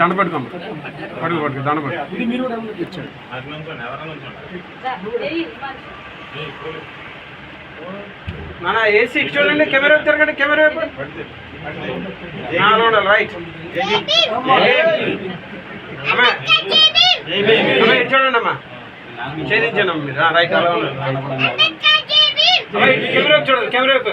దండ పట్టుకోమ్మ పట్టుకో పట్టుకో దండ పట్టుకో ఇది మీరు కూడా ఇచ్చాడు మన ఏసీ చూడండి కెమెరా తిరగండి కెమెరా వైపు. రైట్. చూడండి అమ్మా. ఛేదించండి అమ్మ మీరు. రైట్ అలా కెమెరా వైపు చూడండి కెమెరా వైపు.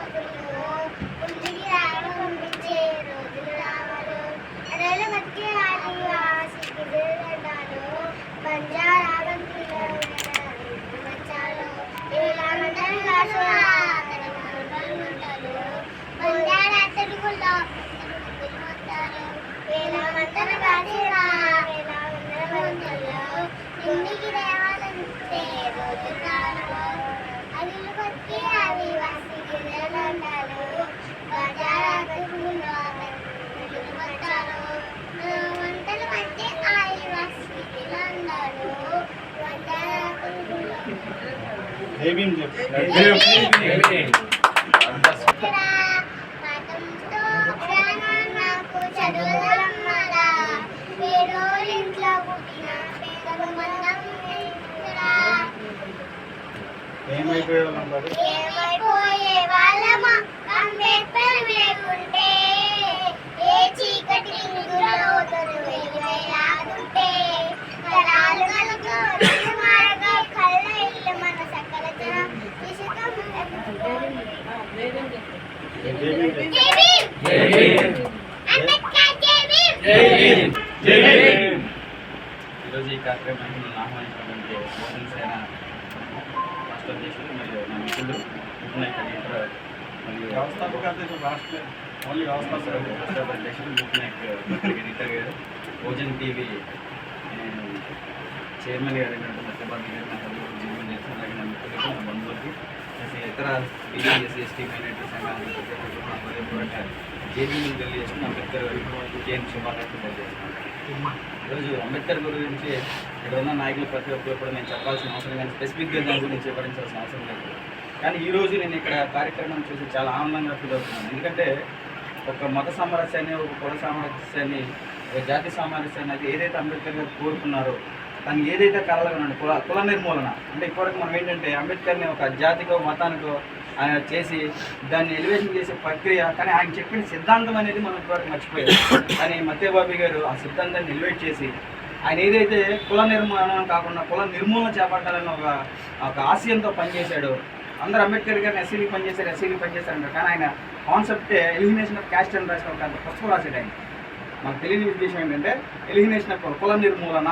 నేర్చుకురా. ఏమైపోయే వాళ్ళమా? అంబేద్కర్ లేకుంటే ఏ ఈరోజు ఈ కార్యక్రమాన్ని ఆహ్వానించినటువంటి మోహన్ సేన రాష్ట్ర అధ్యక్షులు మరియు నా ముఖ్యనాయక లీడర్ మరియు వ్యవస్థాపక అధ్యక్షులు రాష్ట్ర ఓన్లీ వ్యవస్థాపక అధ్యక్షులు ముఖ్యనాయక ఎడిటర్ గారు ఓజన్ టీవీ చైర్మన్ గారు అయినటువంటి సత్యబాబు గారు నా చేసిన అలాగే నా మిత్రులకి నా బంధువులకి ఇతర బీసీ ఎస్టీ మైనార్టీ సంఘానికి జేబీని తెలియజేసుకుని అంబేద్కర్ గారికి జైన్ శుభాకాంక్షలు తెలియజేస్తున్నాను ఈరోజు అంబేద్కర్ గురించి ఇక్కడ ఉన్న నాయకులు ప్రతి ఒక్కరు కూడా నేను చెప్పాల్సిన అవసరం కానీ స్పెసిఫిక్గా దాని గురించి వివరించాల్సిన అవసరం లేదు. కానీ ఈరోజు నేను ఇక్కడ కార్యక్రమం చూసి చాలా ఆనందంగా ఫీల్ అవుతున్నాను. ఎందుకంటే ఒక మత సామరస్యాన్ని ఒక కుల సామరస్యాన్ని జాతి సామరస్యాన్ని అనేది ఏదైతే అంబేద్కర్ గారు కోరుకున్నారో తను ఏదైతే కలగనండి కుల కుల నిర్మూలన అంటే ఇప్పటికి మనం ఏంటంటే అంబేద్కర్ని ఒక జాతికో మతానికో ఆయన చేసి దాన్ని ఎలివేషన్ చేసే ప్రక్రియ కానీ ఆయన చెప్పిన సిద్ధాంతం అనేది మనం ఇప్పటివరకు మర్చిపోయాం. కానీ మత్యబాబు గారు ఆ సిద్ధాంతాన్ని ఎలివేట్ చేసి ఆయన ఏదైతే కుల నిర్మూలన కాకుండా కుల నిర్మూలన చేపట్టాలని ఒక ఒక ఆశయంతో పనిచేశాడు అందరూ అంబేద్కర్ గారిని ఎస్సీకి పనిచేశారు ఎస్సీకి పనిచేశారు అంటారు కానీ ఆయన కాన్సెప్టే ఎలిమినేషన్ ఆఫ్ క్యాస్ట్ అని రాసిన ఒక పుస్తకం రాశాడు ఆయన. మనకు తెలియని ఉద్దేశం ఏంటంటే ఎలిమినేషన్ ఆఫ్ కుల నిర్మూలన.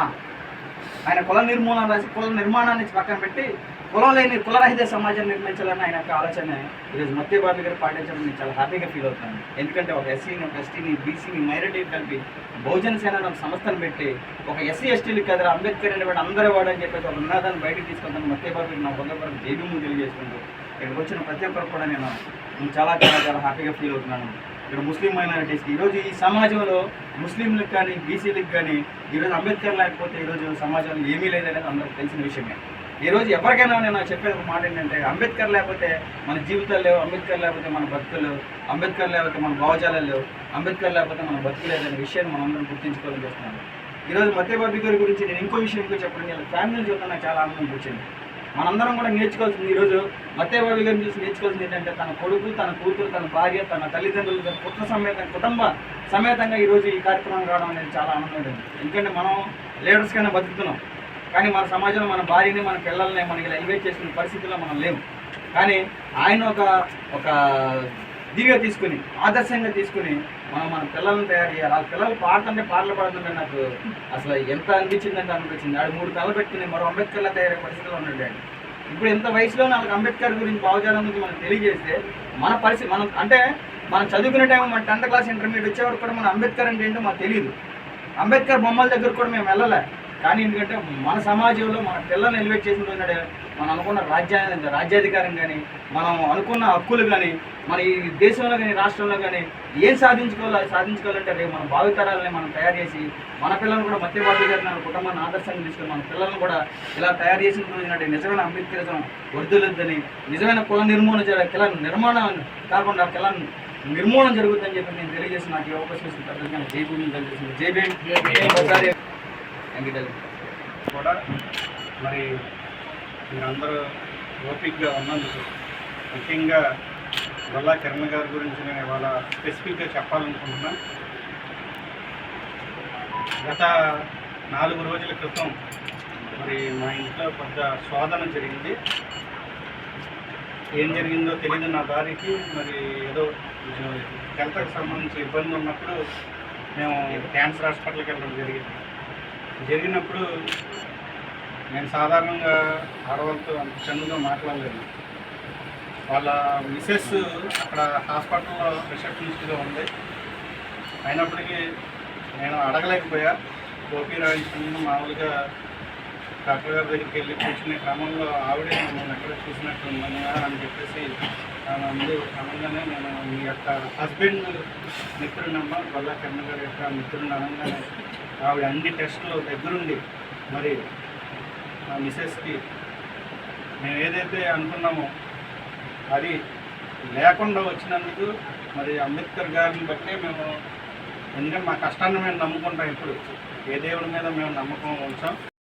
ఆయన కుల నిర్మూలన రాసి కుల నిర్మాణాన్ని పక్కన పెట్టి కులం లేని కులరహిత సమాజాన్ని నిర్మించాలని ఆయన యొక్క ఆలోచన. ఈరోజు మత్స్యబాబు గారు పాటించడం నేను చాలా హ్యాపీగా ఫీల్ అవుతున్నాను. ఎందుకంటే ఒక ఎస్సీని ఒక ఎస్టీని బీసీని మైనారిటీని కలిపి బహుజన సేన ఒక సంస్థను పెట్టి ఒక ఎస్సీ ఎస్టీలు కదా అంబేద్కర్ అనే వాడు అందరూ వాడు అని చెప్పేసి ఒక నినాదాన్ని బయటకు తీసుకుంటాను మత్స్యబాబు నా హృదయపూర్వక జైబీము తెలియజేసుకుంటూ. ఇక్కడికి వచ్చిన ప్రతి ఒక్కరు కూడా నేను నేను చాలా చాలా చాలా హ్యాపీగా ఫీల్ అవుతున్నాను. ఇక్కడ ముస్లిం మైనారిటీస్కి ఈరోజు ఈ సమాజంలో ముస్లింలకు కానీ బీసీలకు కానీ ఈరోజు అంబేద్కర్ లేకపోతే ఈరోజు సమాజంలో ఏమీ లేదనేది అందరికి తెలిసిన విషయమే. ఈ రోజు ఎవరికైనా నేను చెప్పేది ఒక మాట ఏంటంటే అంబేద్కర్ లేకపోతే మన జీవితాలు లేవు అంబేద్కర్ లేకపోతే మన బతుకులు అంబేద్కర్ లేకపోతే మన భావజాలాలు లేవు అంబేద్కర్ లేకపోతే మన బతుకు లేదనే విషయాన్ని మనందరం గుర్తించుకోవాలని చేస్తున్నాను. ఈరోజు మత్యబాబు గారి గురించి నేను ఇంకో విషయం ఇంకో చెప్పడం నేను ఫ్యామిలీ చూద్దాం నాకు చాలా ఆనందం వచ్చింది మనందరం కూడా నేర్చుకోవాల్సింది ఈరోజు మత్తేబాబు గారిని చూసి నేర్చుకోవాల్సింది ఏంటంటే తన కొడుకు తన కూతురు తన భార్య తన తల్లిదండ్రులు తన పుత్ర సమేత కుటుంబ సమేతంగా ఈరోజు ఈ కార్యక్రమం రావడం అనేది చాలా ఆనందం ఎందుకంటే మనం లీడర్స్ కన్నా బతుకుతున్నాం. కానీ మన సమాజంలో మన భార్యని మన పిల్లల్ని మనకి ఎలివేట్ చేసుకునే పరిస్థితుల్లో మనం లేము. కానీ ఆయన ఒక ఒక దీగా తీసుకుని ఆదర్శంగా తీసుకుని మనం మన పిల్లల్ని తయారు చేయాలి. ఆ పిల్లలు పాడుతుంటే పాటలు పాడుతుంటే నాకు అసలు ఎంత అనిపించిందంటే అనిపించింది. ఆడు మూడు కళ్ళు పెట్టుకుని మరో అంబేద్కర్లా తయారయ్యే పరిస్థితిలో ఉన్నాడు ఆయన ఇప్పుడు ఎంత వయసులో నాకు అంబేద్కర్ గురించి భావజాలం గురించి మనం తెలియజేస్తే మన పరిస్థితి మనం అంటే మనం చదువుకునే టైం మన టెన్త్ క్లాస్ ఇంటర్మీడియట్ వచ్చేవారు కూడా మన అంబేద్కర్ అంటే ఏంటో మాకు తెలియదు అంబేద్కర్ బొమ్మల దగ్గర కూడా మేము వెళ్ళలే. కానీ ఎందుకంటే మన సమాజంలో మన పిల్లల్ని ఎలివేట్ చేసిన రోజునాడే మనం అనుకున్న రాజ్యా రాజ్యాధికారం కానీ మనం అనుకున్న హక్కులు కానీ మన ఈ దేశంలో కానీ రాష్ట్రంలో కానీ ఏం సాధించుకోవాలి సాధించుకోవాలంటే రేపు మన భావితరాలని మనం తయారు చేసి మన పిల్లల్ని కూడా మధ్య బాబు మన కుటుంబాన్ని ఆదర్శంగా తీసుకుని మన పిల్లల్ని కూడా ఇలా తయారు చేసిన రోజునాడే నిజమైన అంబేద్కరిజం వర్ధులొద్దని నిజమైన కుల నిర్మూలన జర కుల నిర్మాణం కాకుండా కుల నిర్మూలన జరుగుతుందని చెప్పి నేను తెలియజేసి నాకు ఈ అవకాశం ఇచ్చిన పెద్దగా జై భూమి. తెలియజేసింది జై భీమ్. ఒకసారి కూడా మరి మీరందరూ ఓపిక్గా ఉన్నందుకు ముఖ్యంగా గొల్లా కిరణ్ గారి గురించి నేను ఇవాళ స్పెసిఫిక్గా చెప్పాలనుకుంటున్నా. గత నాలుగు రోజుల క్రితం మరి మా ఇంట్లో పెద్ద శోధన జరిగింది. ఏం జరిగిందో తెలియదు నా దారికి. మరి ఏదో హెల్త్కి సంబంధించి ఇబ్బంది ఉన్నప్పుడు మేము క్యాన్సర్ హాస్పిటల్కి వెళ్ళడం జరిగింది. జరిగినప్పుడు నేను సాధారణంగా ఆడవాళ్ళతో అంత చనువుగా మాట్లాడలేదు వాళ్ళ మిసెస్ అక్కడ హాస్పిటల్లో రిసెప్షనిస్ట్గా ఉంది. అయినప్పటికీ నేను అడగలేకపోయా. గోపీ రాయించుకుని మామూలుగా డాక్టర్ గారి దగ్గరికి వెళ్ళి కూర్చునే క్రమంలో ఆవిడే మమ్మల్ని ఎక్కడ చూసినట్టు ఉందని అని చెప్పేసి ఆమె అందు క్రమంగానే నేను మీ యొక్క హస్బెండ్ మిత్రునమ్మ బల్లా కర్ణ గారి యొక్క మిత్రుడిని అనగానే ఆవిడ అన్ని టెస్టులు దగ్గరుండి మరి మా మిసెస్కి మేము ఏదైతే అనుకున్నామో అది లేకుండా వచ్చినందుకు మరి అంబేద్కర్ గారిని బట్టే మేము ఎందుకంటే మా కష్టాన్ని మేము నమ్ముకుంటాం ఇప్పుడు ఏ దేవుడి మీద మేము నమ్మకం ఉంచాం.